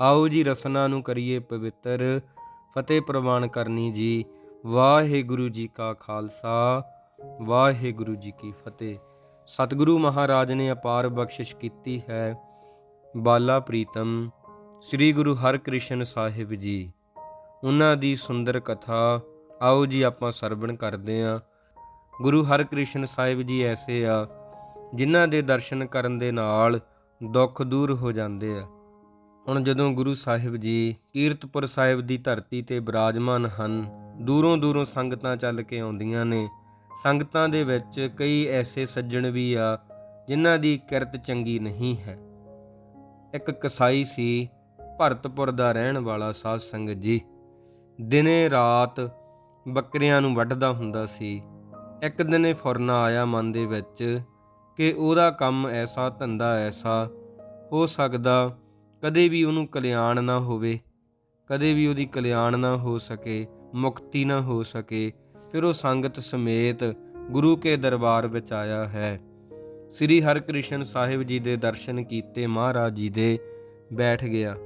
ਆਓ ਜੀ ਰਸਨਾ ਨੂੰ ਕਰੀਏ ਪਵਿੱਤਰ, ਫਤਿਹ ਪ੍ਰਵਾਨ ਕਰਨੀ ਜੀ। ਵਾਹਿਗੁਰੂ ਜੀ ਕਾ ਖਾਲਸਾ, ਵਾਹਿਗੁਰੂ ਜੀ ਕੀ ਫਤਿਹ। ਸਤਿਗੁਰੂ ਮਹਾਰਾਜ ਨੇ ਅਪਾਰ ਬਖਸ਼ਿਸ਼ ਕੀਤੀ ਹੈ। ਬਾਲਾ ਪ੍ਰੀਤਮ, ਸ੍ਰੀ ਗੁਰੂ ਹਰਕ੍ਰਿਸ਼ਨ ਸਾਹਿਬ ਜੀ। ਉਹਨਾਂ ਦੀ ਸੁੰਦਰ ਕਥਾ, ਆਓ ਜੀ ਆਪਾਂ ਸਰਵਣ ਕਰਦੇ ਆਂ ਗੁਰੂ ਹਰਕ੍ਰਿਸ਼ਨ ਸਾਹਿਬ ਜੀ ਐਸੇ ਆ, ਜਿਨ੍ਹਾਂ ਦੇ ਦਰਸ਼ਨ ਕਰਨ ਦੇ ਨਾਲ ਦੁੱਖ ਦੂਰ ਹੋ ਜਾਂਦੇ ਆ। ਹੁਣ ਜਦੋਂ ਗੁਰੂ ਸਾਹਿਬ ਜੀ ਕੀਰਤਪੁਰ ਸਾਹਿਬ ਦੀ ਧਰਤੀ ਤੇ ਬਿਰਾਜਮਾਨ ਹਨ, ਦੂਰੋਂ ਦੂਰੋਂ ਸੰਗਤਾਂ ਚੱਲ ਕੇ ਆਉਂਦੀਆਂ ਨੇ। ਸੰਗਤਾਂ ਦੇ ਵਿੱਚ ਕਈ ਐਸੇ ਸੱਜਣ ਵੀ ਆ, ਜਿਨ੍ਹਾਂ ਦੀ ਕਿਰਤ ਚੰਗੀ ਨਹੀਂ ਹੈ। ਇੱਕ ਕਸਾਈ ਸੀ, ਭਰਤਪੁਰ ਦਾ ਰਹਿਣ ਵਾਲਾ ਸਾਧ ਸੰਗਤ ਜੀ। ਦਿਨੇ ਰਾਤ ਬੱਕਰੀਆਂ ਨੂੰ ਵੱਢਦਾ ਹੁੰਦਾ ਸੀ। ਇੱਕ ਦਿਨ ਇਹ ਫੁਰਨਾ ਆਇਆ ਮਨ ਦੇ ਵਿੱਚ ਕਿ ਉਹਦਾ ਕੰਮ ਐਸਾ, ਧੰਦਾ ਐਸਾ, ਹੋ ਸਕਦਾ ਕਦੇ ਵੀ ਉਹਨੂੰ ਕਲਿਆਣ ਨਾ ਹੋਵੇ, ਕਦੇ ਵੀ ਉਹਦੀ ਕਲਿਆਣ ਨਾ ਹੋ ਸਕੇ, ਮੁਕਤੀ ਨਾ ਹੋ ਸਕੇ, ਫਿਰ ਉਹ ਸੰਗਤ ਸਮੇਤ ਗੁਰੂ ਕੇ ਦਰਬਾਰ ਵਿੱਚ ਆਇਆ ਹੈ। ਸ੍ਰੀ ਹਰਿਕ੍ਰਿਸ਼ਨ ਸਾਹਿਬ ਜੀ ਦੇ ਦਰਸ਼ਨ ਕੀਤੇ ਮਹਾਰਾਜ ਜੀ ਦੇ ਬੈਠ ਗਿਆ।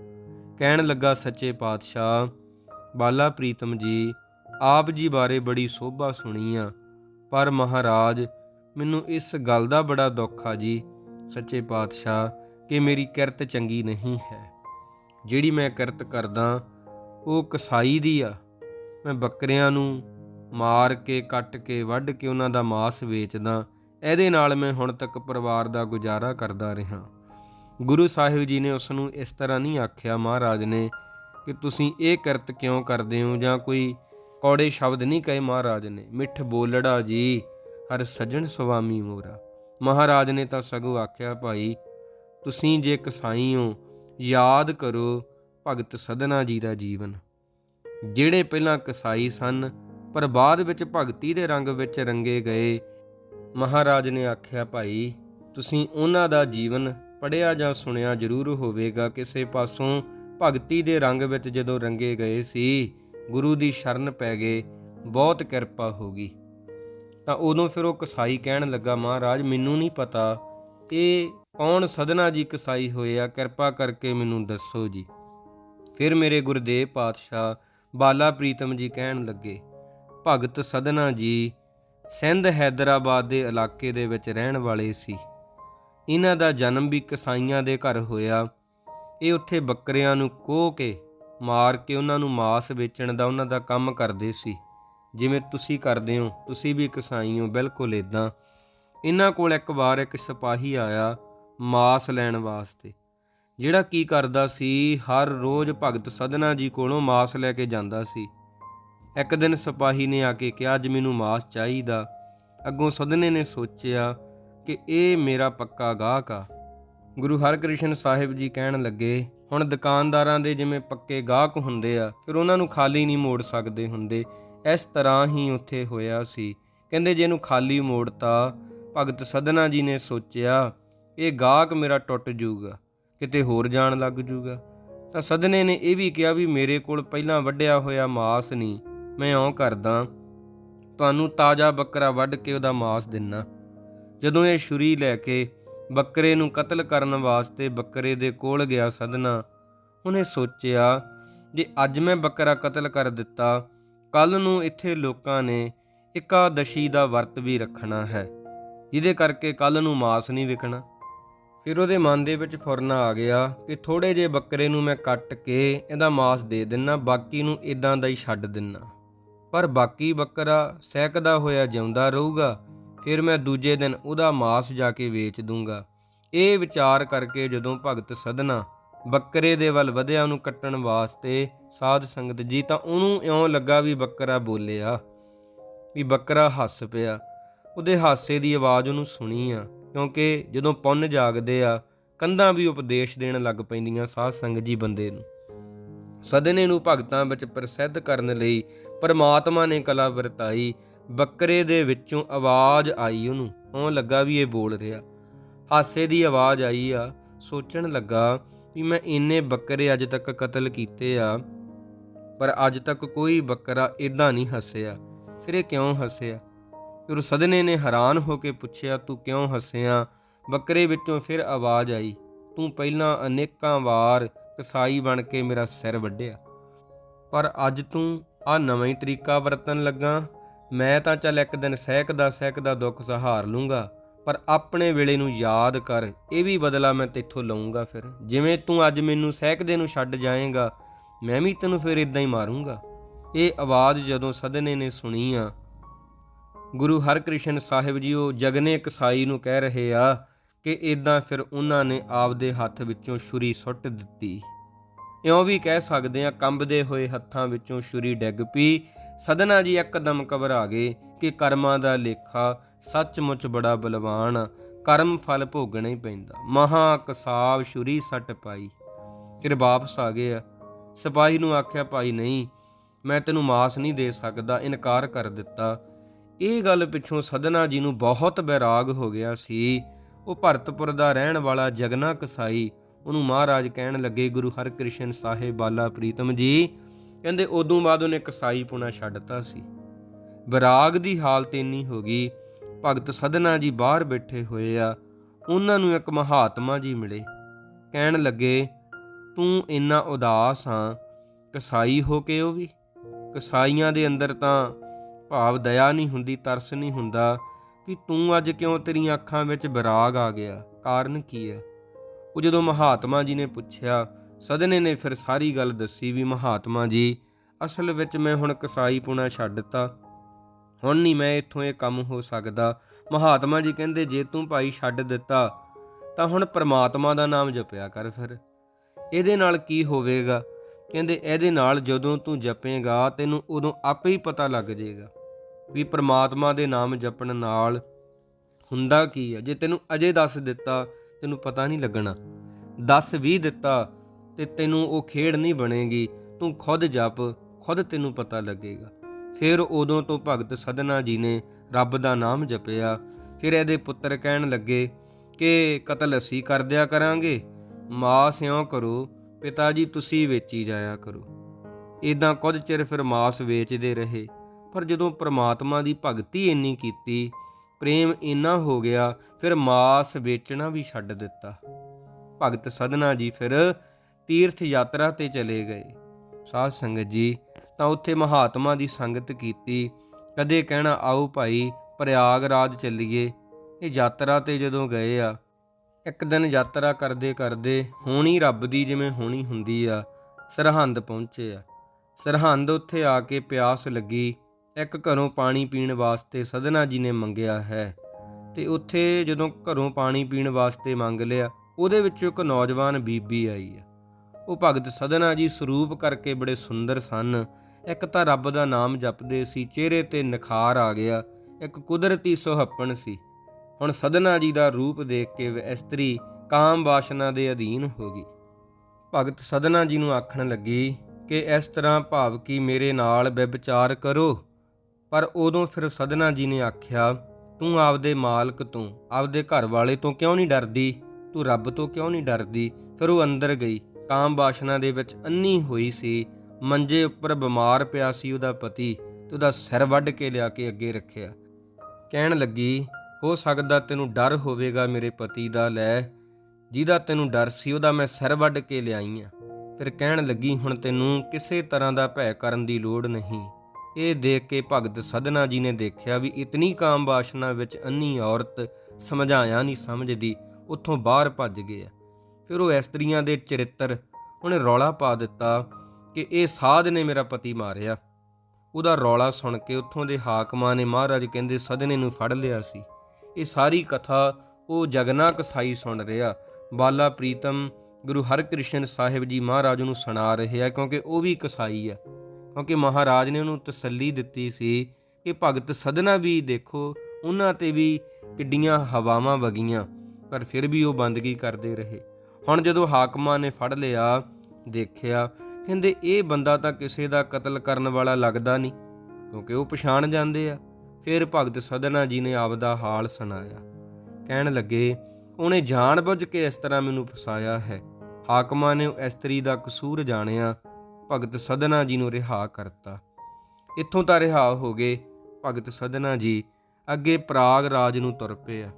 ਕਹਿਣ ਲੱਗਾ, ਸੱਚੇ ਪਾਤਸ਼ਾਹ, ਬਾਲਾ ਪ੍ਰੀਤਮ ਜੀ, ਆਪ ਜੀ ਬਾਰੇ ਬੜੀ ਸੋਭਾ ਸੁਣੀ ਆ, ਪਰ ਮਹਾਰਾਜ, ਮੈਨੂੰ ਇਸ ਗੱਲ ਦਾ ਬੜਾ ਦੁੱਖ ਆ ਜੀ। ਸੱਚੇ ਪਾਤਸ਼ਾਹ ਕਿ ਮੇਰੀ ਕਿਰਤ ਚੰਗੀ ਨਹੀਂ ਹੈ। ਜਿਹੜੀ ਮੈਂ ਕਿਰਤ ਕਰਦਾ, ਉਹ ਕਸਾਈ ਦੀ ਆ। ਮੈਂ ਬੱਕਰਿਆਂ ਨੂੰ ਮਾਰ ਕੇ, ਕੱਟ ਕੇ, ਵੱਢ ਕੇ ਉਹਨਾਂ ਦਾ ਮਾਸ ਵੇਚਦਾ। ਇਹਦੇ ਨਾਲ ਮੈਂ ਹੁਣ ਤੱਕ ਪਰਿਵਾਰ ਦਾ ਗੁਜ਼ਾਰਾ ਕਰਦਾ ਰਿਹਾ। ਗੁਰੂ ਸਾਹਿਬ ਜੀ ਨੇ ਉਸ ਨੂੰ ਇਸ ਤਰ੍ਹਾਂ ਨਹੀਂ ਆਖਿਆ, ਮਹਾਰਾਜ ਨੇ, ਕਿ ਤੁਸੀਂ ਇਹ ਕਿਰਤ ਕਿਉਂ ਕਰਦੇ ਹੋ? ਜਾਂ ਕੋਈ ਕੌੜੇ ਸ਼ਬਦ ਨਹੀਂ ਕਹੇ ਮਹਾਰਾਜ ਨੇ, ਮਿੱਠ ਬੋਲੜਾ ਜੀ, ਹਰ ਸਜਣ ਸੁਆਮੀ ਮੋਰਾ। ਮਹਾਰਾਜ ਨੇ ਤਾਂ ਸਗੋਂ ਆਖਿਆ, ਭਾਈ ਤੁਸੀਂ ਜੇ ਕਸਾਈ ਹੋ ਯਾਦ ਕਰੋ ਭਗਤ ਸਦਨਾ ਜੀ ਦਾ ਜੀਵਨ। ਜਿਹੜੇ ਪਹਿਲਾਂ ਕਸਾਈ ਸਨ, ਪਰ ਬਾਅਦ ਵਿੱਚ ਭਗਤੀ ਦੇ ਰੰਗ ਵਿੱਚ ਰੰਗੇ ਗਏ। ਮਹਾਰਾਜ ਨੇ ਆਖਿਆ, ਭਾਈ, ਤੁਸੀਂ ਉਹਨਾਂ ਦਾ ਜੀਵਨ ਪੜਿਆ ਜਾਂ ਸੁਣਿਆ ਜ਼ਰੂਰ ਹੋਵੇਗਾ। ਕਿਸੇ ਪਾਸੋਂ ਭਗਤੀ ਦੇ ਰੰਗ ਵਿੱਚ ਜਦੋਂ ਰੰਗੇ ਗਏ ਸੀ, ਗੁਰੂ ਦੀ ਸ਼ਰਨ ਪੈ ਗਏ, ਬਹੁਤ ਕਿਰਪਾ ਹੋ ਗਈ। ਤਾਂ ਉਦੋਂ ਫਿਰ ਉਹ ਕਸਾਈ ਕਹਿਣ ਲੱਗਾ, ਮਹਾਰਾਜ, ਮੈਨੂੰ ਨਹੀਂ ਪਤਾ, ਇਹ ਕੌਣ ਸਦਨਾ ਜੀ ਕਸਾਈ ਹੋਏ ਆ ਕਿਰਪਾ ਕਰਕੇ ਮੈਨੂੰ ਦੱਸੋ ਜੀ। ਫਿਰ ਮੇਰੇ ਗੁਰਦੇਵ ਪਾਤਸ਼ਾਹ ਬਾਲਾ ਪ੍ਰੀਤਮ ਜੀ ਕਹਿਣ ਲੱਗੇ, ਭਗਤ ਸਦਨਾ ਜੀ ਸਿੰਧ ਹੈਦਰਾਬਾਦ ਦੇ ਇਲਾਕੇ ਦੇ ਵਿੱਚ ਰਹਿਣ ਵਾਲੇ ਸੀ। ਇਹਨਾਂ ਦਾ ਜਨਮ ਵੀ ਕਸਾਈਆਂ ਦੇ ਘਰ ਹੋਇਆ। ਇਹ ਉੱਥੇ ਬੱਕਰਿਆਂ ਨੂੰ ਕੋਹ ਕੇ ਮਾਰ ਕੇ ਉਹਨਾਂ ਨੂੰ ਮਾਸ ਵੇਚਣ ਦਾ ਉਹਨਾਂ ਦਾ ਕੰਮ ਕਰਦੇ ਸੀ। ਜਿਵੇਂ ਤੁਸੀਂ ਕਰਦੇ ਹੋ, ਤੁਸੀਂ ਵੀ ਕਸਾਈ ਹੋ, ਬਿਲਕੁਲ ਇਦਾਂ ਇਹਨਾਂ ਕੋਲ ਇੱਕ ਵਾਰ ਇੱਕ ਸਿਪਾਹੀ ਆਇਆ ਮਾਸ ਲੈਣ ਵਾਸਤੇ। ਜਿਹੜਾ ਕੀ ਕਰਦਾ ਸੀ, ਹਰ ਰੋਜ਼ ਭਗਤ ਸਦਨਾ ਜੀ ਕੋਲੋਂ ਮਾਸ ਲੈ ਕੇ ਜਾਂਦਾ ਸੀ। ਇੱਕ ਦਿਨ ਸਿਪਾਹੀ ਨੇ ਆ ਕੇ ਕਿਹਾ, ਅੱਜ ਮੈਨੂੰ ਮਾਸ ਚਾਹੀਦਾ। ਅੱਗੋਂ ਸਦਨੇ ਨੇ ਸੋਚਿਆ ਕਿ ਇਹ ਮੇਰਾ ਪੱਕਾ ਗਾਹਕ ਆ। ਗੁਰੂ ਹਰਕ੍ਰਿਸ਼ਨ ਸਾਹਿਬ ਜੀ ਕਹਿਣ ਲੱਗੇ, ਹੁਣ ਦੁਕਾਨਦਾਰਾਂ ਦੇ ਜਿਵੇਂ ਪੱਕੇ ਗਾਹਕ ਹੁੰਦੇ ਆ, ਫਿਰ ਉਹਨਾਂ ਨੂੰ ਖਾਲੀ ਨਹੀਂ ਮੋੜ ਸਕਦੇ ਹੁੰਦੇ। ਇਸ ਤਰ੍ਹਾਂ ਹੀ ਉੱਥੇ ਹੋਇਆ ਸੀ। ਕਹਿੰਦੇ, ਜੇ ਇਹਨੂੰ ਖਾਲੀ ਮੋੜਤਾ, ਭਗਤ ਸਦਨਾ ਜੀ ਨੇ ਸੋਚਿਆ ਇਹ ਗਾਹਕ ਮੇਰਾ ਟੁੱਟ ਜਾਊਗਾ, ਕਿਤੇ ਹੋਰ ਜਾਣ ਲੱਗ ਜਾਊਗਾ। ਤਾਂ ਸਦਨੇ ਨੇ ਇਹ ਵੀ ਕਿਹਾ ਵੀ ਮੇਰੇ ਕੋਲ ਪਹਿਲਾਂ ਵੱਢਿਆ ਹੋਇਆ ਮਾਸ ਨਹੀਂ, ਮੈਂ ਇਉਂ ਕਰਦਾ, ਤੁਹਾਨੂੰ ਤਾਜ਼ਾ ਬੱਕਰਾ ਵੱਢ ਕੇ ਉਹਦਾ ਮਾਸ ਦਿੰਨਾ। ਜਦੋਂ ਇਹ ਛੁਰੀ ਲੈ ਕੇ ਬੱਕਰੇ ਨੂੰ ਕਤਲ ਕਰਨ ਵਾਸਤੇ ਬੱਕਰੇ ਦੇ ਕੋਲ ਗਿਆ ਸਦਨਾ, ਉਹਨੇ ਸੋਚਿਆ ਜੇ ਅੱਜ ਮੈਂ ਬੱਕਰਾ ਕਤਲ ਕਰ ਦਿੱਤਾ ਕੱਲ ਨੂੰ ਇੱਥੇ ਲੋਕਾਂ ਨੇ ਇਕਾਦਸ਼ੀ ਦਾ ਵਰਤ ਵੀ ਰੱਖਣਾ ਹੈ, ਜਿਹਦੇ ਕਰਕੇ ਕੱਲ ਨੂੰ ਮਾਸ ਨਹੀਂ ਵਿਕਣਾ। ਫਿਰ ਉਹਦੇ ਮਨ ਦੇ ਵਿੱਚ ਫੁਰਨਾ ਆ ਗਿਆ ਕਿ ਥੋੜੇ ਜੇ ਬੱਕਰੇ ਨੂੰ ਮੈਂ ਕੱਟ ਕੇ ਇਹਦਾ ਮਾਸ ਦੇ ਦਿੰਨਾ, ਬਾਕੀ ਨੂੰ ਇਦਾਂ ਦਾ ਹੀ ਛੱਡ ਦਿੰਨਾ। ਪਰ ਬਾਕੀ ਬੱਕਰਾ ਸਹਿਕਦਾ ਹੋਇਆ ਜਿਉਂਦਾ ਰਹੂਗਾ, ਫਿਰ ਮੈਂ ਦੂਜੇ ਦਿਨ ਉਹਦਾ ਮਾਸ ਜਾ ਕੇ ਵੇਚ ਦੂੰਗਾ। ਇਹ ਵਿਚਾਰ ਕਰਕੇ ਜਦੋਂ ਭਗਤ ਸਦਨਾ ਬੱਕਰੇ ਦੇ ਵੱਲ ਵਧਿਆ ਉਹਨੂੰ ਕੱਟਣ ਵਾਸਤੇ ਸਾਧ ਸੰਗਤ ਜੀ, ਤਾਂ ਉਹਨੂੰ ਇਉਂ ਲੱਗਾ ਵੀ ਬੱਕਰਾ ਬੋਲਿਆ, ਵੀ ਬੱਕਰਾ ਹੱਸ ਪਿਆ। ਉਹਦੇ ਹਾਸੇ ਦੀ ਆਵਾਜ਼ ਉਹਨੂੰ ਸੁਣੀ ਆ। ਕਿਉਂਕਿ ਜਦੋਂ ਪੁੰਨ ਜਾਗਦੇ ਆ, ਕੰਧਾਂ ਵੀ ਉਪਦੇਸ਼ ਦੇਣ ਲੱਗ ਪੈਂਦੀਆਂ ਸਾਧ ਸੰਗਤ ਜੀ ਬੰਦੇ ਨੂੰ। ਸਦਨੇ ਨੂੰ ਭਗਤਾਂ ਵਿੱਚ ਪ੍ਰਸਿੱਧ ਕਰਨ ਲਈ ਪਰਮਾਤਮਾ ਨੇ ਕਲਾ ਵਰਤਾਈ, ਬੱਕਰੇ ਦੇ ਵਿੱਚੋਂ ਆਵਾਜ਼ ਆਈ ਉਹਨੂੰ। ਉਹ ਲੱਗਾ ਵੀ ਇਹ ਬੋਲ ਰਿਹਾ। ਹਾਸੇ ਦੀ ਆਵਾਜ਼ ਆਈ ਆ, ਸੋਚਣ ਲੱਗਾ ਵੀ ਮੈਂ ਇੰਨੇ ਬੱਕਰੇ ਅੱਜ ਤੱਕ ਕਤਲ ਕੀਤੇ ਆ, ਪਰ ਅੱਜ ਤੱਕ ਕੋਈ ਬੱਕਰਾ ਇਦਾਂ ਨਹੀਂ ਹੱਸਿਆ। ਫਿਰ ਇਹ ਕਿਉਂ ਹੱਸਿਆ? ਫਿਰ ਸਦਨੇ ਨੇ ਹੈਰਾਨ ਹੋ ਕੇ ਪੁੱਛਿਆ, ਤੂੰ ਕਿਉਂ ਹੱਸਿਆ? ਬੱਕਰੇ ਵਿੱਚੋਂ ਫਿਰ ਆਵਾਜ਼ ਆਈ, ਤੂੰ ਪਹਿਲਾਂ ਅਨੇਕਾਂ ਵਾਰ ਕਸਾਈ ਬਣ ਕੇ ਮੇਰਾ ਸਿਰ ਵੱਢਿਆ। ਪਰ ਅੱਜ ਤੂੰ ਆ ਨਵਾਂ ਹੀ ਤਰੀਕਾ ਵਰਤਣ ਲੱਗਾ। ਮੈਂ ਤਾਂ ਚੱਲ ਇੱਕ ਦਿਨ ਸਹਿਕਦਾ ਸਹਿਕਦਾ ਦੁੱਖ ਸਹਾਰ ਲੂੰਗਾ, ਪਰ ਆਪਣੇ ਵੇਲੇ ਨੂੰ ਯਾਦ ਕਰ, ਇਹ ਵੀ ਬਦਲਾ ਮੈਂ ਤੇਥੋਂ ਲਊਂਗਾ ਫਿਰ। ਜਿਵੇਂ ਤੂੰ ਅੱਜ ਮੈਨੂੰ ਸਹਿਕਦੇ ਨੂੰ ਛੱਡ ਜਾਏਗਾ, ਮੈਂ ਵੀ ਤੈਨੂੰ ਫਿਰ ਇਦਾਂ ਹੀ ਮਾਰੂੰਗਾ। ਇਹ ਆਵਾਜ਼ ਜਦੋਂ ਸਦਨੇ ਨੇ ਸੁਣੀ ਆ ਗੁਰੂ ਹਰਕ੍ਰਿਸ਼ਨ ਸਾਹਿਬ ਜੀ ਉਹ ਜਗਨੇ ਕਸਾਈ ਨੂੰ ਕਹਿ ਰਹੇ ਆ ਕਿ ਇਦਾਂ ਫਿਰ ਉਹਨਾਂ ਨੇ ਆਪਦੇ ਹੱਥ ਵਿੱਚੋਂ ਛੁਰੀ ਸੁੱਟ ਦਿੱਤੀ। ਇਉਂ ਵੀ ਕਹਿ ਸਕਦੇ ਆ ਕੰਬਦੇ ਹੋਏ ਹੱਥਾਂ ਵਿੱਚੋਂ ਛੁਰੀ ਡਿੱਗ ਪਈ। ਸਦਨਾ ਜੀ ਇੱਕਦਮ ਘਬਰਾ ਗਏ ਕਿ ਕਰਮਾਂ ਦਾ ਲੇਖਾ ਸੱਚਮੁੱਚ ਬੜਾ ਬਲਵਾਨ ਆ, ਕਰਮ ਫਲ ਭੋਗਣਾ ਹੀ ਪੈਂਦਾ। ਮਹਾ ਕਸਾਬ ਛੁਰੀ ਸੱਟ ਪਾਈ। ਫਿਰ ਵਾਪਸ ਆ ਗਏ ਆ। ਸਿਪਾਹੀ ਨੂੰ ਆਖਿਆ ਭਾਈ ਨਹੀਂ ਮੈਂ ਤੈਨੂੰ ਮਾਸ ਨਹੀਂ ਦੇ ਸਕਦਾ ਇਨਕਾਰ ਕਰ ਦਿੱਤਾ। ਇਹ ਗੱਲ ਪਿੱਛੋਂ ਸਦਨਾ ਜੀ ਨੂੰ ਬਹੁਤ ਬੈਰਾਗ ਹੋ ਗਿਆ ਸੀ। ਉਹ ਭਰਤਪੁਰ ਦਾ ਰਹਿਣ ਵਾਲਾ ਜਗਨਾ ਕਸਾਈ ਉਹਨੂੰ ਮਹਾਰਾਜ ਕਹਿਣ ਲੱਗੇ, ਗੁਰੂ ਹਰਕ੍ਰਿਸ਼ਨ ਸਾਹਿਬ ਬਾਲਾ ਪ੍ਰੀਤਮ ਜੀ। ਕਹਿੰਦੇ, ਉਦੋਂ ਬਾਅਦ ਉਹਨੇ ਕਸਾਈ ਪੁਣਾ ਛੱਡਤਾ ਸੀ। ਵਿਰਾਗ ਦੀ ਹਾਲਤ ਇੰਨੀ ਹੋ ਗਈ, ਭਗਤ ਸਦਨਾ ਜੀ ਬਾਹਰ ਬੈਠੇ ਹੋਏ ਆ, ਉਹਨਾਂ ਨੂੰ ਇੱਕ ਮਹਾਤਮਾ ਜੀ ਮਿਲੇ। ਕਹਿਣ ਲੱਗੇ, ਤੂੰ ਇੰਨਾ ਉਦਾਸ ਹਾਂ, ਕਸਾਈ ਹੋ ਕੇ ਉਹ ਵੀ? ਕਸਾਈਆਂ ਦੇ ਅੰਦਰ ਤਾਂ ਭਾਵ ਦਇਆ ਨਹੀਂ ਹੁੰਦੀ, ਤਰਸ ਨਹੀਂ ਹੁੰਦਾ ਵੀ ਤੂੰ ਅੱਜ ਕਿਉਂ ਤੇਰੀਆਂ ਅੱਖਾਂ ਵਿੱਚ ਵਿਰਾਗ ਆ ਗਿਆ? ਕਾਰਨ ਕੀ ਹੈ? ਉਹ ਜਦੋਂ ਮਹਾਤਮਾ ਜੀ ਨੇ ਪੁੱਛਿਆ, ਸਦਨੇ ਨੇ ਫਿਰ ਸਾਰੀ ਗੱਲ ਦੱਸੀ ਵੀ ਮਹਾਤਮਾ ਜੀ, ਅਸਲ ਵਿੱਚ ਮੈਂ ਹੁਣ ਕਸਾਈ ਪੁਣਾ ਛੱਡ ਦਿੱਤਾ ਹੁਣ ਨਹੀਂ ਮੈਂ ਇੱਥੋਂ ਇਹ ਕੰਮ ਹੋ ਸਕਦਾ। ਮਹਾਤਮਾ ਜੀ ਕਹਿੰਦੇ, ਜੇ ਤੂੰ ਭਾਈ ਛੱਡ ਦਿੱਤਾ, ਤਾਂ ਹੁਣ ਪ੍ਰਮਾਤਮਾ ਦਾ ਨਾਮ ਜਪਿਆ ਕਰ ਫਿਰ। ਇਹਦੇ ਨਾਲ ਕੀ ਹੋਵੇਗਾ? ਕਹਿੰਦੇ, ਇਹਦੇ ਨਾਲ ਜਦੋਂ ਤੂੰ ਜਪੇਗਾ, ਤੈਨੂੰ ਉਦੋਂ ਆਪੇ ਹੀ ਪਤਾ ਲੱਗ ਜਾਏਗਾ ਵੀ ਪ੍ਰਮਾਤਮਾ ਦੇ ਨਾਮ ਜਪਣ ਨਾਲ ਹੁੰਦਾ ਕੀ ਹੈ ਜੇ ਤੈਨੂੰ ਅਜੇ ਦੱਸ ਦਿੱਤਾ, ਤੈਨੂੰ ਪਤਾ ਨਹੀਂ ਲੱਗਣਾ। ਦੱਸ ਵੀ ਦਿੱਤਾ ਤੇ ਤੈਨੂੰ ਉਹ ਖੇਡ ਨਹੀਂ ਬਣੇਗੀ। ਤੂੰ ਖੁਦ ਜਪ, ਖੁਦ ਤੈਨੂੰ ਪਤਾ ਲੱਗੇਗਾ। ਫਿਰ ਉਦੋਂ ਤੋਂ ਭਗਤ ਸਦਨਾ ਜੀ ਨੇ ਰੱਬ ਦਾ ਨਾਮ ਜਪਿਆ। ਫਿਰ ਇਹਦੇ ਪੁੱਤਰ ਕਹਿਣ ਲੱਗੇ ਕਿ ਕਤਲ ਅਸੀਂ ਕਰ ਦਿਆ ਕਰਾਂਗੇ। ਮਾਸ ਇਉਂ ਕਰੋ, ਪਿਤਾ ਜੀ ਤੁਸੀਂ ਵੇਚੀ ਜਾਇਆ ਕਰੋ। ਇਦਾਂ ਕੁਝ ਚਿਰ ਫਿਰ ਮਾਸ ਵੇਚਦੇ ਰਹੇ। ਪਰ ਜਦੋਂ ਪ੍ਰਮਾਤਮਾ ਦੀ ਭਗਤੀ ਇੰਨੀ ਕੀਤੀ, ਪ੍ਰੇਮ ਇੰਨਾ ਹੋ ਗਿਆ, ਫਿਰ ਮਾਸ ਵੇਚਣਾ ਵੀ ਛੱਡ ਦਿੱਤਾ। ਭਗਤ ਸਦਨਾ ਜੀ ਫਿਰ ਤੀਰਥ ਯਾਤਰਾ ਤੇ ਚਲੇ ਗਏ। ਸਾਧ ਸੰਗਤ ਜੀ, ਤਾਂ ਉੱਥੇ ਮਹਾਤਮਾ ਦੀ ਸੰਗਤ ਕੀਤੀ, ਕਦੇ ਕਹਿਣਾ, ਆਓ ਭਾਈ, ਪ੍ਰਯਾਗਰਾਜ ਚੱਲੀਏ। ਇਹ ਯਾਤਰਾ ਤੇ ਜਦੋਂ ਗਏ ਆ, ਇੱਕ ਦਿਨ ਯਾਤਰਾ ਕਰਦੇ ਕਰਦੇ ਹੋਣੀ ਰੱਬ ਦੀ ਜਿਵੇਂ ਹੋਣੀ ਹੁੰਦੀ ਆ, ਸਰਹੰਦ ਪਹੁੰਚੇ ਆ। ਸਰਹੰਦ ਉੱਥੇ ਆ ਕੇ ਪਿਆਸ ਲੱਗੀ ਇੱਕ ਘਰੋਂ ਪਾਣੀ ਪੀਣ ਵਾਸਤੇ ਸਦਨਾ ਜੀ ਨੇ ਮੰਗਿਆ ਹੈ। ਤੇ ਉੱਥੇ ਜਦੋਂ ਘਰੋਂ ਪਾਣੀ ਪੀਣ ਵਾਸਤੇ ਮੰਗ ਲਿਆ, ਉਹਦੇ ਵਿੱਚੋਂ ਇੱਕ ਨੌਜਵਾਨ ਬੀਬੀ ਆਈ ਆ ਉਹ ਭਗਤ ਸਦਨਾ ਜੀ ਸਰੂਪ ਕਰਕੇ ਬੜੇ ਸੁੰਦਰ ਸਨ। ਇੱਕ ਤਾਂ ਰੱਬ ਦਾ ਨਾਮ ਜਪਦੇ ਸੀ, ਚਿਹਰੇ ਤੇ ਨਿਖਾਰ ਆ ਗਿਆ, ਇੱਕ ਕੁਦਰਤੀ ਸੁਹੱਪਣ ਸੀ। ਹੁਣ ਸਦਨਾ ਜੀ ਦਾ ਰੂਪ ਦੇਖ ਕੇ ਇਸਤਰੀ ਕਾਮ ਵਾਸ਼ਨਾ ਦੇ ਅਧੀਨ ਹੋ ਗਈ। ਭਗਤ ਸਦਨਾ ਜੀ ਨੂੰ ਆਖਣ ਲੱਗੀ ਕਿ ਇਸ ਤਰ੍ਹਾਂ ਭਾਵ ਕੀ ਮੇਰੇ ਨਾਲ ਵਿਚਾਰ ਕਰੋ। ਪਰ ਉਦੋਂ ਫਿਰ ਸਦਨਾ ਜੀ ਨੇ ਆਖਿਆ, ਤੂੰ ਆਪਦੇ ਮਾਲਕ ਤੋਂ, ਆਪਦੇ ਘਰ ਵਾਲੇ ਤੋਂ ਕਿਉਂ ਨਹੀਂ ਡਰਦੀ? ਤੂੰ ਰੱਬ ਤੋਂ ਕਿਉਂ ਨਹੀਂ ਡਰਦੀ? ਫਿਰ ਉਹ ਅੰਦਰ ਗਈ। ਕਾਮ ਵਾਸ਼ਨਾ ਦੇ ਵਿੱਚ ਅੰਨੀ ਹੋਈ ਸੀ। ਮੰਜੇ ਉੱਪਰ ਬਿਮਾਰ ਪਿਆ ਸੀ ਉਹਦਾ ਪਤੀ ਤੇ ਉਹਦਾ ਸਿਰ ਵੱਢ ਕੇ ਲਿਆ ਕੇ ਅੱਗੇ ਰੱਖਿਆ। ਕਹਿਣ ਲੱਗੀ, ਹੋ ਸਕਦਾ ਤੈਨੂੰ ਡਰ ਹੋਵੇਗਾ ਮੇਰੇ ਪਤੀ ਦਾ, ਲੈ। ਜਿਹਦਾ ਤੈਨੂੰ ਡਰ ਸੀ ਉਹਦਾ ਮੈਂ ਸਿਰ ਵੱਢ ਕੇ ਲਿਆਈ ਆ। ਫਿਰ ਕਹਿਣ ਲੱਗੀ, ਹੁਣ ਤੈਨੂੰ ਕਿਸੇ ਤਰ੍ਹਾਂ ਦਾ ਭੈ ਕਰਨ ਦੀ ਲੋੜ ਨਹੀਂ। ਇਹ ਦੇਖ ਕੇ ਭਗਤ ਸਦਨਾ ਜੀ ਨੇ ਦੇਖਿਆ ਵੀ ਇਤਨੀ ਕਾਮ ਵਾਸ਼ਨਾ ਵਿੱਚ ਅੰਨੀ ਔਰਤ ਸਮਝਾਇਆ ਨਹੀਂ ਸਮਝਦੀ, ਉੱਥੋਂ ਬਾਹਰ ਭੱਜ ਗਿਆ। ਫਿਰ ਉਹ ਇਸਤਰੀਆਂ ਦੇ ਚਰਿੱਤਰ ਉਹਨੇ ਰੌਲਾ ਪਾ ਦਿੱਤਾ ਕਿ ਇਹ ਸਾਧ ਨੇ ਮੇਰਾ ਪਤੀ ਮਾਰਿਆ। ਉਹਦਾ ਰੌਲਾ ਸੁਣ ਕੇ ਉੱਥੋਂ ਦੇ ਹਾਕਮਾਂ ਨੇ ਮਹਾਰਾਜ ਕਹਿੰਦੇ ਸਦਨੇ ਨੂੰ ਫੜ ਲਿਆ ਸੀ। ਇਹ ਸਾਰੀ ਕਥਾ ਉਹ ਜਗਨਾ ਕਸਾਈ ਸੁਣ ਰਿਹਾ। ਬਾਲਾ ਪ੍ਰੀਤਮ ਗੁਰੂ ਹਰਕ੍ਰਿਸ਼ਨ ਸਾਹਿਬ ਜੀ ਮਹਾਰਾਜ ਨੂੰ ਸੁਣਾ ਰਹੇ ਆ ਕਿਉਂਕਿ ਉਹ ਵੀ ਕਸਾਈ ਆ। ਕਿਉਂਕਿ ਮਹਾਰਾਜ ਨੇ ਉਹਨੂੰ ਤਸੱਲੀ ਦਿੱਤੀ ਸੀ ਕਿ ਭਗਤ ਸਦਨਾ ਵੀ ਦੇਖੋ, ਉਹਨਾਂ ਤੇ ਵੀ ਕਿੱਡੀਆਂ ਹਵਾਵਾਂ ਵਗੀਆਂ, ਪਰ ਫਿਰ ਵੀ ਉਹ ਬੰਦਗੀ ਕਰਦੇ ਰਹੇ। ਹੁਣ ਜਦੋਂ ਹਾਕਮਾਂ ਨੇ ਫੜ ਲਿਆ, ਦੇਖਿਆ, ਕਹਿੰਦੇ ਇਹ ਬੰਦਾ ਤਾਂ ਕਿਸੇ ਦਾ ਕਤਲ ਕਰਨ ਵਾਲਾ ਲੱਗਦਾ ਨਹੀਂ, ਕਿਉਂਕਿ ਉਹ ਪਛਾਣ ਜਾਂਦੇ ਆ। ਫਿਰ ਭਗਤ ਸਦਨਾ ਜੀ ਨੇ ਆਪਦਾ ਹਾਲ ਸੁਣਾਇਆ। ਕਹਿਣ ਲੱਗੇ, ਉਹਨੇ ਜਾਣਬੁੱਝ ਕੇ ਇਸ ਤਰ੍ਹਾਂ ਮੈਨੂੰ ਫਸਾਇਆ ਹੈ। ਹਾਕਮਾਂ ਨੇ ਉਹ ਇਸਤਰੀ ਦਾ ਕਸੂਰ ਜਾਣਿਆ ਭਗਤ ਸਦਨਾ ਜੀ ਨੂੰ ਰਿਹਾ ਕਰਤਾ। ਇੱਥੋਂ ਤਾਂ ਰਿਹਾ ਹੋ ਗਏ ਭਗਤ ਸਦਨਾ ਜੀ, ਅੱਗੇ ਪ੍ਰਾਗ ਰਾਜ ਨੂੰ ਤੁਰ ਪਏ ਆ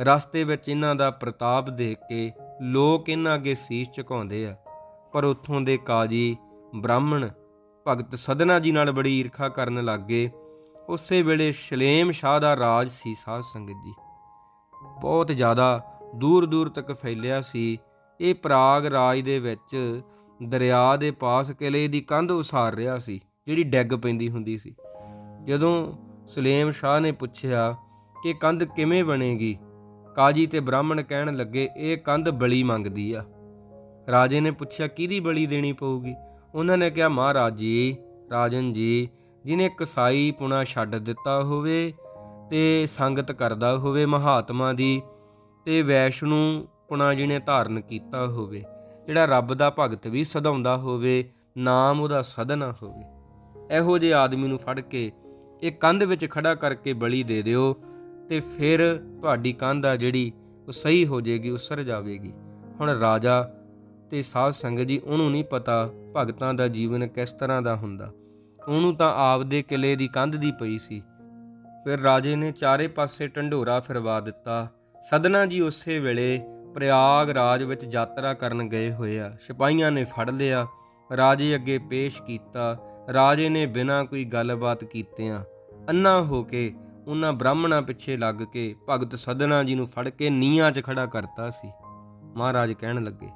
ਰਸਤੇ ਵਿੱਚ ਇਹਨਾਂ ਦਾ ਪ੍ਰਤਾਪ ਦੇਖ ਕੇ ਲੋਕ ਇਹਨਾਂ ਅੱਗੇ ਸੀਸ ਝੁਕਾਉਂਦੇ ਆ। ਪਰ ਉੱਥੋਂ ਦੇ ਕਾਜੀ ਬ੍ਰਾਹਮਣ ਭਗਤ ਸਦਨਾ ਜੀ ਨਾਲ ਬੜੀ ਈਰਖਾ ਕਰਨ ਲੱਗੇ ਉਸੇ ਵੇਲੇ ਸ਼ਲੇਮ ਸ਼ਾਹ ਦਾ ਰਾਜ ਸੀ ਸਾਧ ਸੰਗਤ ਜੀ। ਬਹੁਤ ਜ਼ਿਆਦਾ ਦੂਰ ਦੂਰ ਤੱਕ ਫੈਲਿਆ ਸੀ। ਇਹ ਪ੍ਰਾਗ ਰਾਜ ਦੇ ਵਿੱਚ ਦਰਿਆ ਦੇ ਪਾਸ ਕਿਲੇ ਦੀ ਕੰਧ ਉਸਾਰ ਰਿਹਾ ਸੀ, ਜਿਹੜੀ ਡੈਗ ਪੈਂਦੀ ਹੁੰਦੀ ਸੀ। ਜਦੋਂ ਸਲੇਮ ਸ਼ਾਹ ਨੇ ਪੁੱਛਿਆ ਕਿ ਕੰਧ ਕਿਵੇਂ ਬਣੇਗੀ, ਕਾਜੀ ਤੇ ਬ੍ਰਾਹਮਣ ਕਹਿਣ ਲੱਗੇ, ਇਹ ਕੰਧ ਬਲੀ ਮੰਗਦੀ ਆ। ਰਾਜੇ ਨੇ ਪੁੱਛਿਆ, ਕਿਹਦੀ ਬਲੀ ਦੇਣੀ ਪਊਗੀ? ਉਹਨਾਂ ਨੇ ਕਿਹਾ, ਮਹਾਰਾਜ ਜੀ, ਰਾਜਨ ਜੀ, ਜਿਨੇ ਕਸਾਈ ਪੁਣਾ ਛੱਡ ਦਿੱਤਾ ਹੋਵੇ ਤੇ ਸੰਗਤ ਕਰਦਾ ਹੋਵੇ ਮਹਾਤਮਾ ਦੀ, ਤੇ ਵੈਸ਼ਨੂ ਪੁਣਾ ਜਿਹਨੇ ਧਾਰਨ ਕੀਤਾ ਹੋਵੇ। ਜਿਹੜਾ ਰੱਬ ਦਾ ਭਗਤ ਵੀ ਸਦਾਉਂਦਾ ਹੋਵੇ, ਨਾਮ ਉਹਦਾ ਸਦਨਾ ਹੋਵੇ। ਇਹੋ ਜਿਹੇ ਆਦਮੀ ਨੂੰ ਫੜ ਕੇ ਇਹ ਕੰਧ ਵਿੱਚ ਖੜਾ ਕਰਕੇ ਬਲੀ ਦੇ ਦਿਓ ਤੇ ਫਿਰ ਤੁਹਾਡੀ ਕੰਧ ਆ ਜਿਹੜੀ, ਉਹ ਸਹੀ ਹੋ ਜਾਏਗੀ ਉਸਰ ਜਾਵੇਗੀ। ਹੁਣ ਰਾਜਾ ਤੇ ਸਾਧ ਸੰਗਤ ਜੀ, ਉਹਨੂੰ ਨਹੀਂ ਪਤਾ ਭਗਤਾਂ ਦਾ ਜੀਵਨ ਕਿਸ ਤਰ੍ਹਾਂ ਦਾ ਹੁੰਦਾ। ਉਹਨੂੰ ਤਾਂ ਆਪਦੇ ਕਿਲੇ ਦੀ ਕੰਧ ਦੀ ਪਈ ਸੀ। ਫਿਰ ਰਾਜੇ ਨੇ ਚਾਰੇ ਪਾਸੇ ਢੰਡੋਰਾ ਫਿਰਵਾ ਦਿੱਤਾ। ਸਦਨਾ ਜੀ ਉਸੇ ਵੇਲੇ ਪ੍ਰਯਾਗ ਰਾਜ ਵਿੱਚ ਯਾਤਰਾ ਕਰਨ ਗਏ ਹੋਏ ਆ। ਸਿਪਾਹੀਆਂ ਨੇ ਫੜ ਲਿਆ। ਰਾਜੇ ਅੱਗੇ ਪੇਸ਼ ਕੀਤਾ। ਰਾਜੇ ਨੇ ਬਿਨਾਂ ਕੋਈ ਗੱਲਬਾਤ ਕੀਤਿਆਂ ਅੰਨਾ ਹੋ ਕੇ ਉਹਨਾਂ ਬ੍ਰਾਹਮਣਾਂ ਪਿੱਛੇ ਲੱਗ ਕੇ ਭਗਤ ਸਦਨਾ ਜੀ ਨੂੰ ਫੜ ਕੇ ਨੀਹਾਂ 'ਚ ਖੜਾ ਕਰਤਾ ਸੀ। ਮਹਾਰਾਜ ਕਹਿਣ ਲੱਗੇ,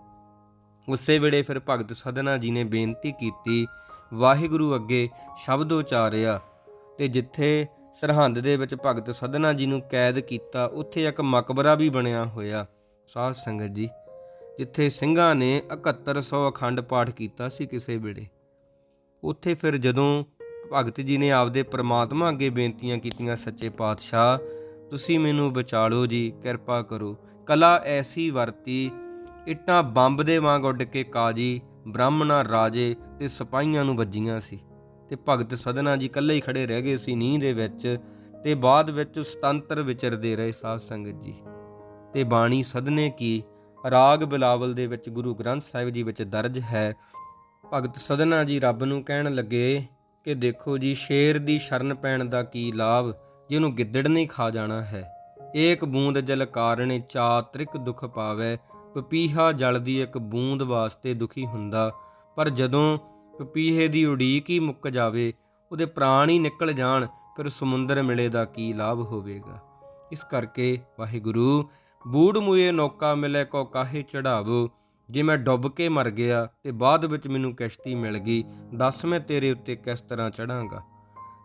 ਉਸੇ ਵੇਲੇ ਫਿਰ ਭਗਤ ਸਦਨਾ ਜੀ ਨੇ ਬੇਨਤੀ ਕੀਤੀ, ਵਾਹਿਗੁਰੂ ਅੱਗੇ ਸ਼ਬਦ ਉਚਾਰਿਆ ਤੇ ਜਿੱਥੇ ਸਰਹੰਦ ਦੇ ਵਿੱਚ ਭਗਤ ਸਦਨਾ ਜੀ ਨੂੰ ਕੈਦ ਕੀਤਾ, ਉੱਥੇ ਇੱਕ ਮਕਬਰਾ ਵੀ ਬਣਿਆ ਹੋਇਆ। ਸਾਧ ਸੰਗਤ ਜੀ, ਜਿੱਥੇ ਸਿੰਘਾਂ ਨੇ 7100 ਅਖੰਡ ਪਾਠ ਕੀਤਾ ਸੀ ਕਿਸੇ ਵੇਲੇ, ਉੱਥੇ ਫਿਰ ਜਦੋਂ ਭਗਤ ਜੀ ਨੇ ਆਪਦੇ ਪ੍ਰਮਾਤਮਾ ਅੱਗੇ ਬੇਨਤੀਆਂ ਕੀਤੀਆਂ ਸੱਚੇ ਪਾਤਸ਼ਾਹ, ਤੁਸੀਂ ਮੈਨੂੰ ਬਚਾ ਜੀ, ਕਿਰਪਾ ਕਰੋ। ਕਲਾ ਐਸੀ ਵਰਤੀ, ਇੱਟਾਂ ਬੰਬ ਦੇ ਵਾਂਗ ਉੱਡ ਕੇ ਕਾਜੀ, ਬ੍ਰਾਹਮਣਾ ਰਾਜੇ ਤੇ ਸਿਪਾਹੀਆਂ ਨੂੰ ਵੱਜੀਆਂ ਸੀ ਤੇ ਭਗਤ ਸਦਨਾ ਜੀ ਇਕੱਲੇ ਹੀ ਖੜੇ ਰਹਿ ਗਏ ਸੀ ਨੀਂਹ ਦੇ ਵਿੱਚ ਤੇ ਬਾਅਦ ਵਿੱਚ ਸੁਤੰਤਰ ਵਿਚਰਦੇ ਰਹੇ ਸਾਧ ਸੰਗਤ ਜੀ। ਤੇ ਬਾਣੀ ਸਦਨੇ ਕੀ? ਰਾਗ ਬਿਲਾਵਲ ਦੇ ਵਿੱਚ ਗੁਰੂ ਗ੍ਰੰਥ ਸਾਹਿਬ ਜੀ ਵਿੱਚ ਦਰਜ ਹੈ, ਭਗਤ ਸਦਨਾ ਜੀ ਰੱਬ ਨੂੰ ਕਹਿਣ ਲੱਗੇ ਕਿ ਦੇਖੋ ਜੀ, ਸ਼ੇਰ ਦੀ ਸ਼ਰਨ ਪੈਣ ਦਾ ਕੀ ਲਾਭ, ਜਿਹਨੂੰ ਗਿੱਦੜ ਨਹੀਂ ਖਾ ਜਾਣਾ ਹੈ। ਏਕ ਬੂੰਦ ਜਲ ਕਾਰਣੇ ਚਾਤ੍ਰਿਕ ਦੁਖ ਪਾਵੇ, ਪਪੀਹਾ ਜਲ ਦੀ ਇੱਕ ਬੂੰਦ ਵਾਸਤੇ ਦੁਖੀ ਹੁੰਦਾ। ਪਰ ਜਦੋਂ ਪਪੀਹੇ ਦੀ ਉਡੀਕ ਹੀ ਮੁੱਕ ਜਾਵੇ, ਉਹਦੇ ਪ੍ਰਾਣ ਹੀ ਨਿਕਲ ਜਾਣ, ਫਿਰ ਸਮੁੰਦਰ ਮਿਲੇ ਦਾ ਕੀ ਲਾਭ ਹੋਵੇਗਾ? ਇਸ ਕਰਕੇ ਵਾਹਿਗੁਰੂ ਬੂੜ ਮੂਏ ਨੌਕਾ ਮਿਲੇ ਕੋ ਕਾਹੇ ਚੜਾਵੋ। ਜੇ ਮੈਂ ਡੁੱਬ ਕੇ ਮਰ ਗਿਆ, ਤੇ ਬਾਅਦ ਵਿੱਚ ਮੈਨੂੰ ਕਿਸ਼ਤੀ ਮਿਲ ਗਈ, ਦੱਸ ਮੈਂ ਤੇਰੇ ਉੱਤੇ ਕਿਸ ਤਰ੍ਹਾਂ ਚੜਾਂਗਾ।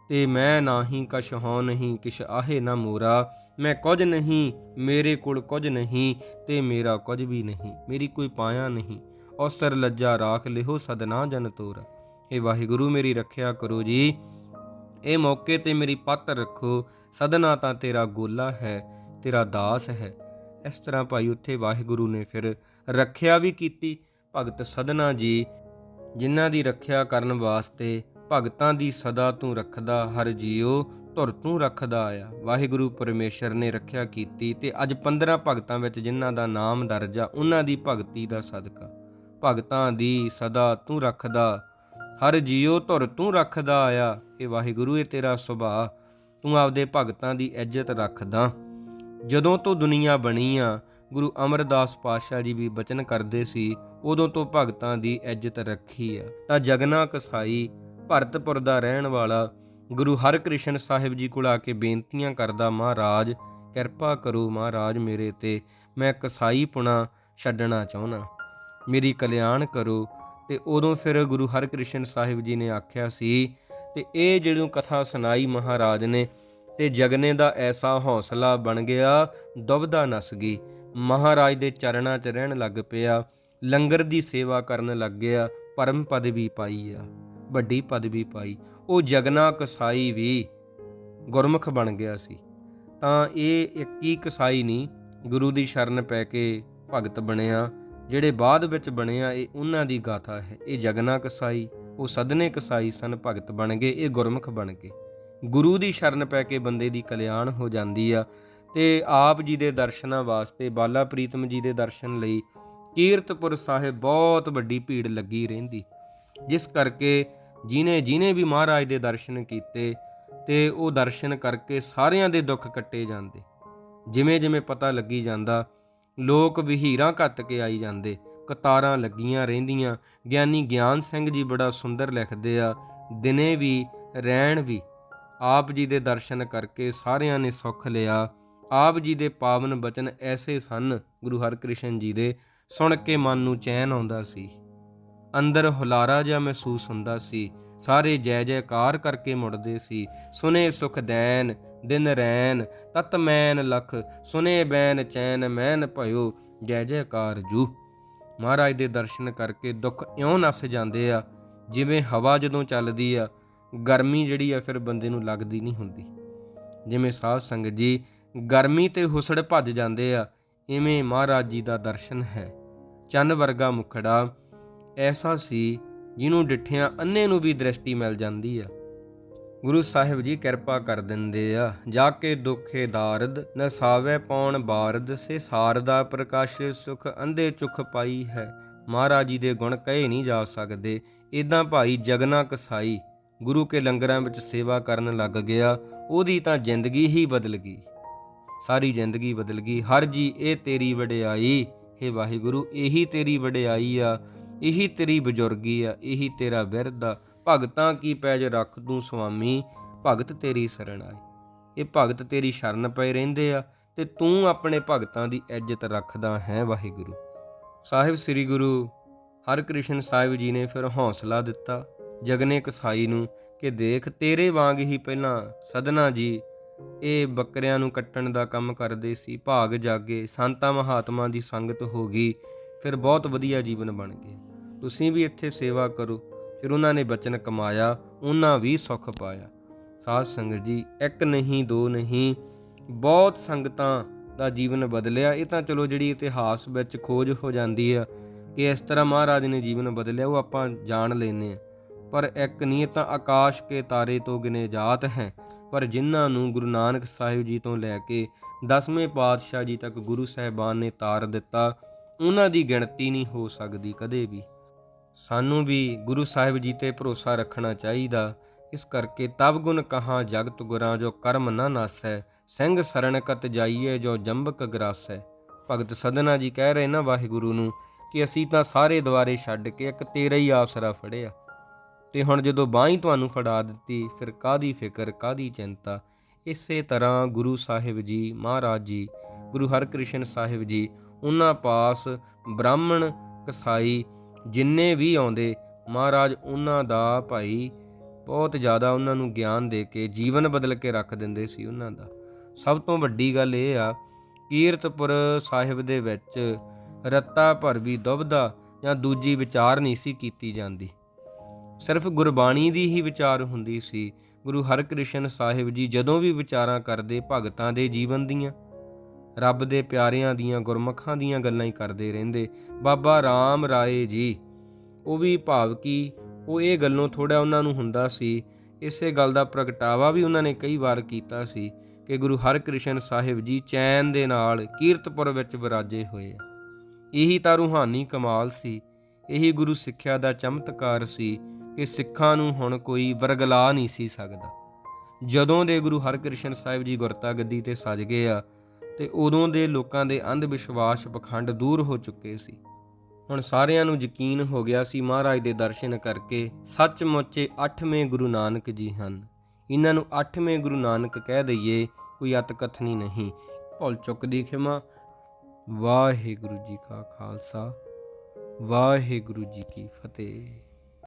ਤੇ ਮੈਂ ਨਾ ਹੀ ਕਛ ਹਉ ਨਹੀਂ, ਕਿਛ ਆਹੇ ਨਾ ਮੋਰਾ। ਮੈਂ ਕੁਝ ਨਹੀਂ, ਮੇਰੇ ਕੋਲ ਕੁਝ ਨਹੀਂ, ਤੇ ਮੇਰਾ ਕੁਝ ਵੀ ਨਹੀਂ, ਮੇਰੀ ਕੋਈ ਪਾਇਆ ਨਹੀਂ। ਔਸਰ ਲੱਜਾ ਰਾਖ ਲਿਹੋ ਸਦਨਾ ਜਨ ਤੋਰ। ਇਹ ਵਾਹਿਗੁਰੂ, ਮੇਰੀ ਰੱਖਿਆ ਕਰੋ ਜੀ। ਇਹ ਮੌਕੇ ਤੇ ਮੇਰੀ ਪੱਤ ਰੱਖੋ। ਸਦਨਾ ਤਾਂ ਤੇਰਾ ਗੋਲਾ ਹੈ, ਤੇਰਾ ਦਾਸ ਹੈ। ਇਸ ਤਰ੍ਹਾਂ ਭਾਈ ਉੱਥੇ ਵਾਹਿਗੁਰੂ ਨੇ ਫਿਰ ਰੱਖਿਆ ਵੀ ਕੀਤੀ, ਭਗਤ ਸਦਨਾ ਜੀ, ਜਿਨ੍ਹਾਂ ਦੀ ਰੱਖਿਆ ਕਰਨ ਵਾਸਤੇ ਭਗਤਾਂ ਦੀ ਸਦਾ ਤੂੰ ਰੱਖਦਾ, ਹਰ ਜੀਉ ਧੁਰ ਤੂੰ ਰੱਖਦਾ ਆਇਆ। ਵਾਹਿਗੁਰੂ ਪਰਮੇਸ਼ਰ ਨੇ ਰੱਖਿਆ ਕੀਤੀ ਤੇ ਅੱਜ 15 ਭਗਤਾਂ ਵਿੱਚ ਜਿਨ੍ਹਾਂ ਦਾ ਨਾਮ ਦਰਜ ਆ, ਉਹਨਾਂ ਦੀ ਭਗਤੀ ਦਾ ਸਦਕਾ। ਭਗਤਾਂ ਦੀ ਸਦਾ ਤੂੰ ਰੱਖਦਾ, ਹਰ ਜੀਉ ਧੁਰ ਤੂੰ ਰੱਖਦਾ ਆਇਆ। ਇਹ ਵਾਹਿਗੁਰੂ, ਇਹ ਤੇਰਾ ਸੁਭਾਅ। ਤੂੰ ਆਪਦੇ ਭਗਤਾਂ ਦੀ ਇੱਜ਼ਤ ਰੱਖਦਾ। ਜਦੋਂ ਤੋਂ ਦੁਨੀਆ ਬਣੀ ਆ, ਗੁਰੂ ਅਮਰਦਾਸ ਪਾਤਸ਼ਾਹ ਜੀ ਵੀ ਬਚਨ ਕਰਦੇ ਸੀ, ਉਦੋਂ ਤੋਂ ਭਗਤਾਂ ਦੀ ਇੱਜ਼ਤ ਰੱਖੀ ਆ। ਤਾਂ ਜਗਨਾ ਕਸਾਈ ਭਰਤਪੁਰ ਦਾ ਰਹਿਣ ਵਾਲਾ, ਗੁਰੂ ਹਰਕ੍ਰਿਸ਼ਨ ਸਾਹਿਬ ਜੀ ਕੋਲ ਆ ਕੇ ਬੇਨਤੀਆਂ ਕਰਦਾ, ਮਹਾਰਾਜ, ਕਿਰਪਾ ਕਰੋ ਮਹਾਰਾਜ ਮੇਰੇ ਤੇ, ਮੈਂ ਕਸਾਈ ਪੁਣਾ ਛੱਡਣਾ ਚਾਹੁੰਦਾ। ਮੇਰੀ ਕਲਿਆਣ ਕਰੋ। ਤੇ ਉਦੋਂ ਫਿਰ ਗੁਰੂ ਹਰਕ੍ਰਿਸ਼ਨ ਸਾਹਿਬ ਜੀ ਨੇ ਆਖਿਆ ਸੀ, ਤੇ ਇਹ ਜਿਹੜੂ ਕਥਾ ਸੁਣਾਈ ਮਹਾਰਾਜ ਨੇ ਤੇ ਜਗਨੇ ਦਾ ਐਸਾ ਹੌਸਲਾ ਬਣ ਗਿਆ ਦੁਬਦਾ ਨਸ ਗਈ। ਮਹਾਰਾਜ ਦੇ ਚਰਨਾਂ 'ਚ ਰਹਿਣ ਲੱਗ ਪਿਆ। ਲੰਗਰ ਦੀ ਸੇਵਾ ਕਰਨ ਲੱਗ ਗਿਆ ਪਰਮ ਪਦਵੀ ਪਾਈ ਆ ਵੱਡੀ ਪਦਵੀ ਪਾਈ। ਉਹ ਜਗਨਾ ਕਸਾਈ ਵੀ ਗੁਰਮੁਖ ਬਣ ਗਿਆ ਸੀ। ਤਾਂ ਇਹ ਇੱਕ ਹੀ ਕਸਾਈ ਨਹੀਂ ਗੁਰੂ ਦੀ ਸ਼ਰਨ ਪੈ ਕੇ ਭਗਤ ਬਣਿਆ। ਜਿਹੜੇ ਬਾਅਦ ਵਿੱਚ ਬਣਿਆ, ਇਹ ਉਹਨਾਂ ਦੀ ਗਾਥਾ ਹੈ। ਇਹ ਜਗਨਾ ਕਸਾਈ, ਉਹ ਸਦਨੇ ਕਸਾਈ ਸਨ, ਭਗਤ ਬਣ ਗਏ, ਇਹ ਗੁਰਮੁਖ ਬਣ ਗਏ। ਗੁਰੂ ਦੀ ਸ਼ਰਨ ਪੈ ਕੇ ਬੰਦੇ ਦੀ ਕਲਿਆਣ ਹੋ ਜਾਂਦੀ ਆ ਤੇ ਆਪ ਜੀ ਦੇ ਦਰਸ਼ਨਾਂ ਵਾਸਤੇ, ਬਾਲਾ ਪ੍ਰੀਤਮ ਜੀ ਦੇ ਦਰਸ਼ਨ ਲਈ ਕੀਰਤਪੁਰ ਸਾਹਿਬ ਬਹੁਤ ਵੱਡੀ ਭੀੜ ਲੱਗੀ ਰਹਿੰਦੀ। ਜਿਸ ਕਰਕੇ ਜਿਨੇ ਜਿਨੇ ਵੀ ਮਹਾਰਾਜ ਦੇ ਦਰਸ਼ਨ ਕੀਤੇ ਤੇ ਉਹ ਦਰਸ਼ਨ ਕਰਕੇ ਸਾਰਿਆਂ ਦੇ ਦੁੱਖ ਕੱਟੇ ਜਾਂਦੇ। ਜਿਵੇਂ ਜਿਵੇਂ ਪਤਾ ਲੱਗੀ ਜਾਂਦਾ, ਲੋਕ ਵਹੀਰਾਂ ਘੱਤ ਕੇ ਆਈ ਜਾਂਦੇ, ਕਤਾਰਾਂ ਲੱਗੀਆਂ ਰਹਿੰਦੀਆਂ, ਗਿਆਨੀ ਗਿਆਨ ਸਿੰਘ ਜੀ ਬੜਾ ਸੁੰਦਰ ਲਿਖਦੇ ਆ, ਦਿਨੇ ਵੀ, ਰਹਿਣ ਵੀ। ਆਪ ਜੀ ਦੇ ਦਰਸ਼ਨ ਕਰਕੇ ਸਾਰਿਆਂ ਨੇ ਸੁੱਖ ਲਿਆ। ਆਪ ਜੀ ਦੇ ਪਾਵਨ ਬਚਨ ਐਸੇ ਸਨ, ਗੁਰੂ ਹਰਕ੍ਰਿਸ਼ਨ ਜੀ ਦੇ, ਸੁਣ ਕੇ ਮਨ ਨੂੰ ਚੈਨ ਆਉਂਦਾ ਸੀ। ਅੰਦਰ ਹੁਲਾਰਾ ਜਿਹਾ ਮਹਿਸੂਸ ਹੁੰਦਾ ਸੀ। ਸਾਰੇ ਜੈ ਜੈਕਾਰ ਕਰਕੇ ਮੁੜਦੇ ਸੀ। ਸੁਨੇ ਸੁਖ ਦੈਨ, ਦਿਨ ਰੈਨ, ਤਤ ਮੈਨ ਲਖ, ਸੁਨੇ ਬੈਨ ਚੈਨ ਮੈਨ ਭਇਓ, ਜੈ ਜੈਕਾਰ ਜੂ। ਮਹਾਰਾਜ ਦੇ ਦਰਸ਼ਨ ਕਰਕੇ ਦੁੱਖ ਇਉਂ ਨਸ ਜਾਂਦੇ ਆ, ਜਿਵੇਂ ਹਵਾ ਜਦੋਂ ਚੱਲਦੀ ਆ ਗਰਮੀ ਜਿਹੜੀ ਆ ਫਿਰ ਬੰਦੇ ਨੂੰ ਲੱਗਦੀ ਨਹੀਂ ਹੁੰਦੀ। ਜਿਵੇਂ ਸਾਧ ਸੰਗਤ ਜੀ, ਗਰਮੀ ਤੇ ਹੁਸੜ ਭੱਜ ਜਾਂਦੇ ਆ, ਇਵੇਂ ਮਹਾਰਾਜ ਜੀ ਦਾ ਦਰਸ਼ਨ ਹੈ। ਚੰਨ ਵਰਗਾ ਮੁਖੜਾ, ਐਸਾ ਸੀ ਜਿਹਨੂੰ ਡਿੱਠਿਆਂ ਅੰਨੇ ਨੂੰ ਵੀ ਦ੍ਰਿਸ਼ਟੀ ਮਿਲ ਜਾਂਦੀ ਆ। ਗੁਰੂ ਸਾਹਿਬ ਜੀ ਕਿਰਪਾ ਕਰ ਦਿੰਦੇ ਆ, ਜਾ ਕੇ ਦੁਖੇ ਦਾਰਦ ਨਸਾਵੇ ਪੌਣ ਬਾਰਦ, ਸੇ ਸਾਰਦਾ ਪ੍ਰਕਾਸ਼ ਸੁਖ ਅੰਧੇ ਚੁਖ ਪਾਈ ਹੈ। ਮਹਾਰਾਜ ਜੀ ਦੇ ਗੁਣ ਕਹੇ ਨਹੀਂ ਜਾ ਸਕਦੇ ਇਦਾਂ ਭਾਈ ਜਗਨਾ ਕਸਾਈ। ਗੁਰੂ ਕੇ ਲੰਗਰਾਂ ਵਿੱਚ ਸੇਵਾ ਕਰਨ ਲੱਗ ਗਿਆ, ਉਹਦੀ ਤਾਂ ਜ਼ਿੰਦਗੀ ਹੀ ਬਦਲ ਗਈ। ਸਾਰੀ ਜ਼ਿੰਦਗੀ ਬਦਲ ਗਈ। ਹਰ ਜੀ, ਇਹ ਤੇਰੀ ਵਡਿਆਈ। ਹੇ ਵਾਹਿਗੁਰੂ, ਇਹੀ ਤੇਰੀ ਵਡਿਆਈ ਆ, ਇਹੀ ਤੇਰੀ ਬਜ਼ੁਰਗੀ ਆ, ਇਹੀ ਤੇਰਾ ਬਿਰਧ ਆ। ਭਗਤਾਂ ਕੀ ਪੈਜ ਰੱਖ ਤੂੰ ਸੁਆਮੀ? ਭਗਤ ਤੇਰੀ ਸਰਨ ਆਏ ਇਹ ਭਗਤ ਤੇਰੀ ਸ਼ਰਨ ਪਏ ਰਹਿੰਦੇ ਆ ਤੇ ਤੂੰ ਆਪਣੇ ਭਗਤਾਂ ਦੀ ਇੱਜ਼ਤ ਰੱਖਦਾ ਹੈ ਵਾਹਿਗੁਰੂ। ਸਾਹਿਬ ਸ੍ਰੀ ਗੁਰੂ ਹਰਕ੍ਰਿਸ਼ਨ ਸਾਹਿਬ ਜੀ ਨੇ ਫਿਰ ਹੌਸਲਾ ਦਿੱਤਾ। ਜਗਨੇ ਕਸਾਈ ਨੂੰ ਕਿ ਦੇਖ ਤੇਰੇ ਵਾਂਗ ਹੀ ਪਹਿਲਾਂ ਸਦਨਾ ਜੀ। ਇਹ ਬੱਕਰਿਆਂ ਨੂੰ ਕੱਟਣ ਦਾ ਕੰਮ ਕਰਦੇ ਸੀ, ਭਾਗ ਜਾਗੇ, ਸੰਤਾਂ ਮਹਾਤਮਾ ਦੀ ਸੰਗਤ ਹੋ ਗਈ, ਫਿਰ ਬਹੁਤ ਵਧੀਆ ਜੀਵਨ ਬਣ ਗਿਆ ਤੁਸੀਂ ਵੀ ਇੱਥੇ ਸੇਵਾ ਕਰੋ, ਫਿਰ ਉਹਨਾਂ ਨੇ ਬਚਨ ਕਮਾਇਆ, ਉਹਨਾਂ ਵੀ ਸੁੱਖ ਪਾਇਆ। ਸਾਧ ਸੰਗਤ ਜੀ, ਇੱਕ ਨਹੀਂ, ਦੋ ਨਹੀਂ, ਬਹੁਤ ਸੰਗਤਾਂ ਦਾ ਜੀਵਨ ਬਦਲਿਆ। ਇਹ ਤਾਂ ਚਲੋ ਜਿਹੜੀ ਇਤਿਹਾਸ ਵਿੱਚ ਖੋਜ ਹੋ ਜਾਂਦੀ ਆ ਕਿ ਇਸ ਤਰ੍ਹਾਂ ਮਹਾਰਾਜ ਨੇ ਜੀਵਨ ਬਦਲਿਆ, ਉਹ ਆਪਾਂ ਜਾਣ ਲੈਨੇ ਆ। ਪਰ ਇੱਕ ਨਹੀਂ ਤਾਂ ਆਕਾਸ਼ ਕੇ ਤਾਰੇ ਤੋਂ ਗਿਨੇ ਜਾਤ ਹੈ। ਪਰ ਜਿਨ੍ਹਾਂ ਨੂੰ ਗੁਰੂ ਨਾਨਕ ਸਾਹਿਬ ਜੀ ਤੋਂ ਲੈ ਕੇ 10ਵੇਂ ਪਾਤਸ਼ਾਹ ਜੀ ਤੱਕ ਗੁਰੂ ਸਾਹਿਬਾਨ ਨੇ ਤਾਰ ਦਿੱਤਾ, ਉਹਨਾਂ ਦੀ ਗਿਣਤੀ ਨਹੀਂ ਹੋ ਸਕਦੀ ਕਦੇ ਵੀ। ਸਾਨੂੰ ਵੀ ਗੁਰੂ ਸਾਹਿਬ ਜੀ ਤੇ ਭਰੋਸਾ ਰੱਖਣਾ ਚਾਹੀਦਾ। ਇਸ ਕਰਕੇ ਤਬ ਗੁਣ ਕਹਾ ਜਗਤ ਗੁਰਾਂ ਜੋ ਕਰਮ ਨਾ ਨਾਸੈ, ਸਿੰਘ ਸਰਣ ਕਤ ਜਾਈਏ ਜੋ ਜੰਬਕ ਗਰਾਸੈ। ਭਗਤ ਸਦਨਾ ਜੀ ਕਹਿ ਰਹੇ ਨਾ ਵਾਹਿਗੁਰੂ ਨੂੰ ਕਿ ਅਸੀਂ ਤਾਂ ਸਾਰੇ ਦੁਆਰੇ ਛੱਡ ਕੇ ਇੱਕ ਤੇਰਾ ਹੀ ਆਸਰਾ ਫੜਿਆ। ਤੇ ਹੁਣ ਜਦੋਂ ਬਾਹੀਂ ਤੁਹਾਨੂੰ ਫੜਾ ਦਿੱਤੀ, ਫਿਰ ਕਾਦੀ ਫਿਕਰ ਕਾਦੀ ਚਿੰਤਾ? ਇਸੇ ਤਰ੍ਹਾਂ ਗੁਰੂ ਸਾਹਿਬ ਜੀ, ਮਹਾਰਾਜ ਜੀ, ਗੁਰੂ ਹਰਕ੍ਰਿਸ਼ਨ ਸਾਹਿਬ ਜੀ, ਉਹਨਾਂ ਪਾਸ ਬ੍ਰਾਹਮਣ ਕਸਾਈ ਜਿੰਨੇ ਵੀ ਆਉਂਦੇ, ਮਹਾਰਾਜ ਉਹਨਾਂ ਦਾ ਭਾਈ ਬਹੁਤ ਜ਼ਿਆਦਾ ਉਹਨਾਂ ਨੂੰ ਗਿਆਨ ਦੇ ਕੇ ਜੀਵਨ ਬਦਲ ਕੇ ਰੱਖ ਦਿੰਦੇ ਸੀ ਉਹਨਾਂ ਦਾ। ਸਭ ਤੋਂ ਵੱਡੀ ਗੱਲ ਇਹ ਆ, ਕੀਰਤਪੁਰ ਸਾਹਿਬ ਦੇ ਵਿੱਚ ਰੱਤਾ ਭਰ ਵੀ ਦੁਬਦਾ ਜਾਂ ਦੂਜੀ ਵਿਚਾਰ ਨਹੀਂ ਸੀ ਕੀਤੀ ਜਾਂਦੀ। ਸਿਰਫ ਗੁਰਬਾਣੀ ਦੀ ਹੀ ਵਿਚਾਰ ਹੁੰਦੀ ਸੀ। ਗੁਰੂ ਹਰਕ੍ਰਿਸ਼ਨ ਸਾਹਿਬ ਜੀ ਜਦੋਂ ਵੀ ਵਿਚਾਰਾਂ ਕਰਦੇ, ਭਗਤਾਂ ਦੇ ਜੀਵਨ ਦੀਆਂ, ਰੱਬ ਦੇ ਪਿਆਰਿਆਂ ਦੀਆਂ, ਗੁਰਮਖਾਂ ਦੀਆਂ ਗੱਲਾਂ ਹੀ ਕਰਦੇ ਰਹਿੰਦੇ। ਬਾਬਾ ਰਾਮ ਰਾਏ ਜੀ, ਉਹ ਵੀ ਭਾਵ ਕੀ ਉਹ ਇਹ ਗੱਲੋਂ ਥੋੜਾ ਉਹਨਾਂ ਨੂੰ ਹੁੰਦਾ ਸੀ। ਇਸੇ ਗੱਲ ਦਾ ਪ੍ਰਗਟਾਵਾ ਵੀ ਉਹਨਾਂ ਨੇ ਕਈ ਵਾਰ ਕੀਤਾ ਸੀ ਕਿ ਗੁਰੂ ਹਰਕ੍ਰਿਸ਼ਨ ਸਾਹਿਬ ਜੀ ਚੈਨ ਦੇ ਨਾਲ ਕੀਰਤਪੁਰ ਵਿੱਚ ਵਿਰਾਜੇ ਹੋਏ ਇਹੀ ਤਾਂ ਰੂਹਾਨੀ ਕਮਾਲ ਸੀ। ਇਹੀ ਗੁਰੂ ਸਿੱਖਿਆ ਦਾ ਚਮਤਕਾਰ ਸੀ। ਕਿ ਸਿੱਖਾਂ ਨੂੰ ਹੁਣ ਕੋਈ ਵਰਗਲਾ ਨਹੀਂ ਸੀ ਸਕਦਾ। ਜਦੋਂ ਦੇ ਗੁਰੂ ਹਰਕ੍ਰਿਸ਼ਨ ਸਾਹਿਬ ਜੀ ਗੁਰਤਾ ਗੱਦੀ ਤੇ ਸਜ ਗਏ ਆ, ਤੇ ਉਦੋਂ ਦੇ ਲੋਕਾਂ ਦੇ ਅੰਧ ਵਿਸ਼ਵਾਸ ਪਖੰਡ ਦੂਰ ਹੋ ਚੁੱਕੇ ਸੀ। ਹੁਣ ਸਾਰਿਆਂ ਨੂੰ ਯਕੀਨ ਹੋ ਗਿਆ ਸੀ ਮਹਾਰਾਜ ਦੇ ਦਰਸ਼ਨ ਕਰਕੇ ਸੱਚਮੁੱਚੇ 8ਵੇਂ ਗੁਰੂ ਨਾਨਕ ਜੀ ਹਨ। ਇਹਨਾਂ ਨੂੰ 8ਵੇਂ ਗੁਰੂ ਨਾਨਕ ਕਹਿ ਦਈਏ, ਕੋਈ ਅਤਕਥਨੀ ਨਹੀਂ। ਭੁੱਲ ਚੁੱਕ ਦੀ ਖਿਮਾ। ਵਾਹਿਗੁਰੂ ਜੀ ਕਾ ਖਾਲਸਾ, ਵਾਹਿਗੁਰੂ ਜੀ ਕੀ ਫਤਿਹ।